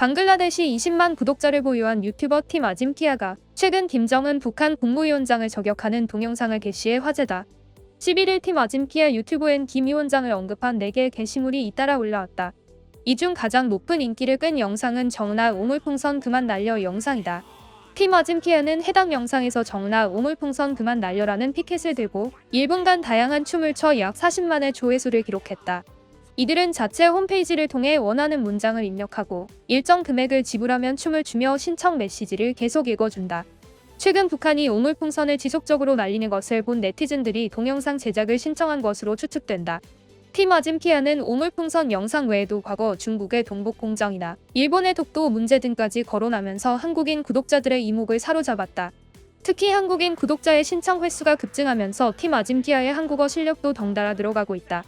방글라데시 20만 구독자를 보유한 유튜버 팀 아짐키아가 최근 김정은 북한 국무위원장을 저격하는 동영상을 게시해 화제다. 11일 팀 아짐키아 유튜브엔 김 위원장을 언급한 4개의 게시물이 잇따라 올라왔다. 이 중 가장 높은 인기를 끈 영상은 정나 우물풍선 그만 날려 영상이다. 팀 아짐키아는 해당 영상에서 정나 우물풍선 그만 날려라는 피켓을 들고 1분간 다양한 춤을 춰 약 40만의 조회수를 기록했다. 이들은 자체 홈페이지를 통해 원하는 문장을 입력하고 일정 금액을 지불하면 춤을 추며 신청 메시지를 계속 읽어준다. 최근 북한이 우물풍선을 지속적으로 날리는 것을 본 네티즌들이 동영상 제작을 신청한 것으로 추측된다. 팀 아짐키아는 우물풍선 영상 외에도 과거 중국의 동북공정이나 일본의 독도 문제 등까지 거론하면서 한국인 구독자들의 이목을 사로잡았다. 특히 한국인 구독자의 신청 횟수가 급증하면서 팀 아짐키아의 한국어 실력도 덩달아 늘어가고 있다.